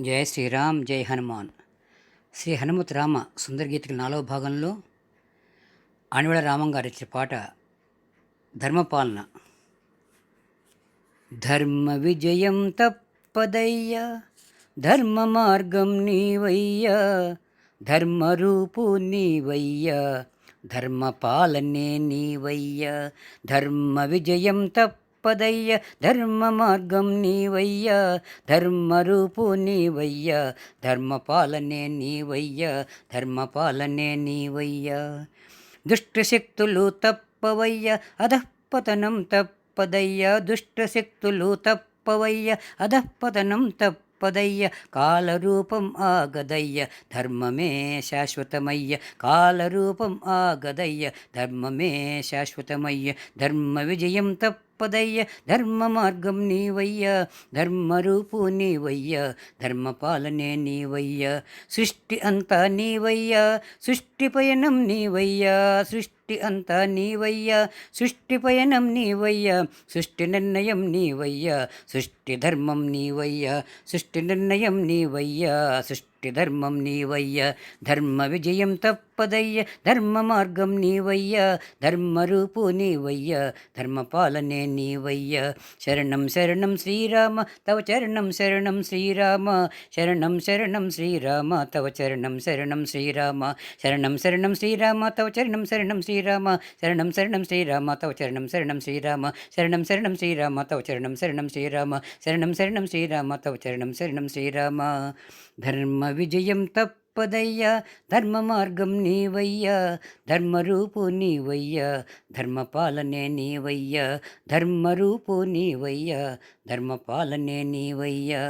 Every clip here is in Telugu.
జయ శ్రీరామ్ జై హనుమాన్. శ్రీ హనుమత్ రామ సుందర గీతకి నాలుగో భాగంలో అణివళ రామం గారి పాట ధర్మపాలన. ధర్మ విజయం తప్పదయ్యా ధర్మ మార్గం నీవయ్యా ధర్మరూపు నీవయ్యా ధర్మపాలనే నీవయ్యా ధర్మ విజయం తప్పదయ్య ధర్మ మార్గం నీవయ్యా ధర్మరూపు నీవయ్యా ధర్మపాలనే నీవయ్యా ధర్మ నీవయ్యా. దుష్టశక్తులు తప్పవయ్య అధఃపతనం తప్పదయ్య. దుష్టశక్తులు తప్పవయ్య అధఃపతనం తప్పదయ్య. కాలరూపం ఆగదయ్య ధర్మమే శాశ్వతమయ్య. కాలరూపం ఆగదయ్య ధర్మమే శాశ్వతమయ్య. ధర్మ విజయం తప్ప గొప్పదయ్య ధర్మ మార్గం నీవయ్యా ధర్మరూపు నీవయ్యా ధర్మపాలనే నీవయ్యా సృష్టి అంతా నీవయ్యా సృష్టి పయనం నీవయ్యా సృష్టి సృష్టి అంతా నీవయ్యా. సృష్టి పయనం నీవయ్యా. సృష్టి నిర్ణయం నీవయ్యా. సృష్టి ధర్మం నీవయ్యా. సృష్టి నిర్ణయం నీవయ్యా. సృష్టి ధర్మం నీవయ్యా. ధర్మ విజయం తప్పదయ్య. ధర్మ మార్గం నీవయ్యా. ధర్మరూపు నీవయ్యా. ధర్మపాలనే నీవయ్యా. శరణం శరణం శ్రీరామ తవ చరణం శరణం శ్రీరామ. శరణం శరణం శ్రీరామ తవ చరణం శరణం శ్రీరామ. శరణం శరణం శ్రీరామ తవ చరణం శరణం శ్రీరామ. శరణం శరణం శ్రీరామ తవ చరణం శరణం శ్రీరామ శరణం శరణం శ్రీరామ తవ చరణం శరణం శ్రీరామ శరణం శరణం శ్రీరామ తవ చరణం శరణం శ్రీరామ ధర్మ విజయం గొప్పదయ్యా ధర్మ మార్గం నీవయ్యా ధర్మరూపు నీవయ్యా ధర్మపాలనే నీవయ్యా ధర్మరూపు నీవయ్యా ధర్మపాలనే నీవయ్యా.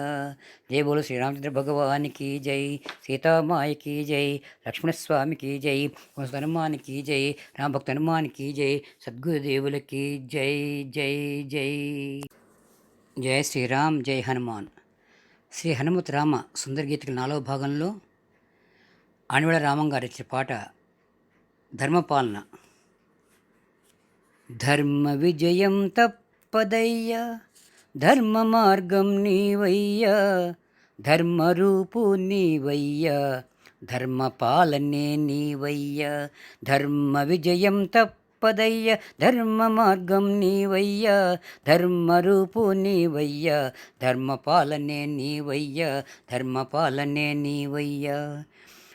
జై బోలు శ్రీరామచంద్ర భగవానికి జై సీతామాయకి జై లక్ష్మణస్వామికి జై హనుమానికి జై రామభక్త హనుమానికి జై సద్గురుదేవులకి జై జై జై. జై శ్రీరామ్ జై హనుమాన్. శ్రీ హనుమత్ రామ సుందర గీతకు నాలుగో భాగంలో అణివళ రామం గారి ఇచ్చే పాట ధర్మపాలన. ధర్మ విజయం తప్పదయ్యా ధర్మ మార్గం నీవయ్యా ధర్మరూపు నీవయ్యా ధర్మపాలనే నీవయ్యా ధర్మ విజయం తప్పదయ్య ధర్మ మార్గం నీవయ్యా ధర్మరూపు నీవయ్యా ధర్మపాలనే నీవయ్యా ధర్మపాలనే నీవయ్యా.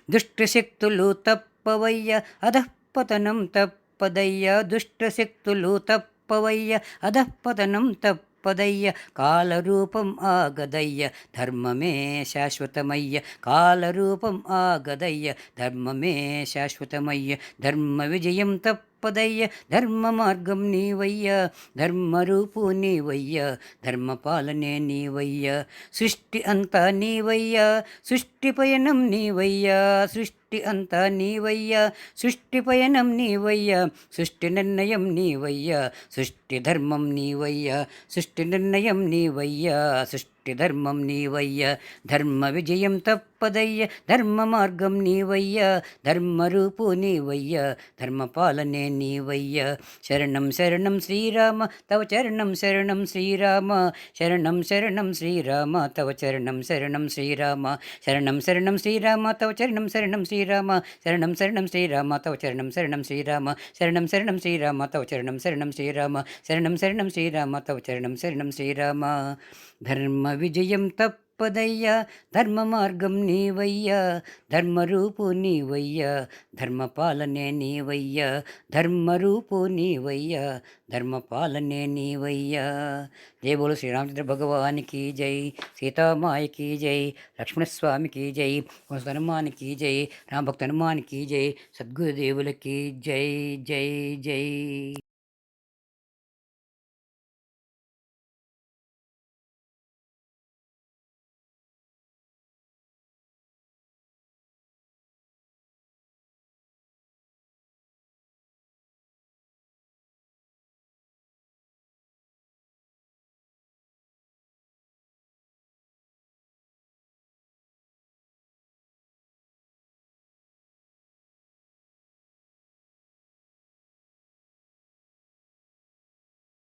దుష్టశక్తులు తప్పవయ్య అధఃపతనం తప్పదయ్య. దుష్టశక్తులు తప్పవయ్య అధఃపతనం తప్పదయ్య. కాలరూపం ఆగదయ్య ధర్మమే శాశ్వతమయ్య. కాలరూపం ఆగదయ్య ధర్మమే శాశ్వతమయ్య. ధర్మ విజయం తప్ప తప్పదయ్య ధర్మ మార్గం నీవయ్యా ధర్మరూపు నీవయ్యా ధర్మపాలనే నీవయ్యా సృష్టి అంతా నీవయ్యా సృష్టి పయనం నీవయ్యా సృష్టి అంతా నీవయ్యా సృష్టి పయనం నీవయ్యా సృష్టి నిర్ణయం నీవయ్యా సృష్టి ధర్మం నీవయ్యా సృష్టి నిర్ణయం నీవయ్యా సృష్టి ధర్మం నీవయ్య ధర్మ విజయం తప్పదయ్య ధర్మ మార్గం నీవయ్య ధర్మరూపు నీవయ్య ధర్మపాలనే నీవయ్య. శరణం శరణం శ్రీరామ తవ చరణం శరణం శ్రీరామ. శరణం శరణం శ్రీరామ తవ చరణం శరణం శ్రీరామ. శరణం శరణం శ్రీరామ తవ చరణం శరణం శ్రీరామ. శరణం శరణం శ్రీరామ తవ చరణం శరణం శ్రీరామ. శరణం శరణం శ్రీరామ తవ చరణం శరణం శ్రీరామ. శరణం శరణం శ్రీరామ తవ చరణం శరణం శ్రీరామ. ధర్మ విజయం తప్పదయ్యా. ధర్మ మార్గం నీవయ్యా. ధర్మరూపు నీవయ్యా. ధర్మపాలనే నీవయ్యా. ధర్మరూపు నీవయ్యా. ధర్మపాలనే నీవయ్యా. జై శ్రీరామచంద్ర భగవానికి జై. సీతామాయకి జై. లక్ష్మణస్వామికి జై. హనుమానికి జై. రామభక్త హనుమానికి జై. సద్గురుదేవులకి జై. జై జై.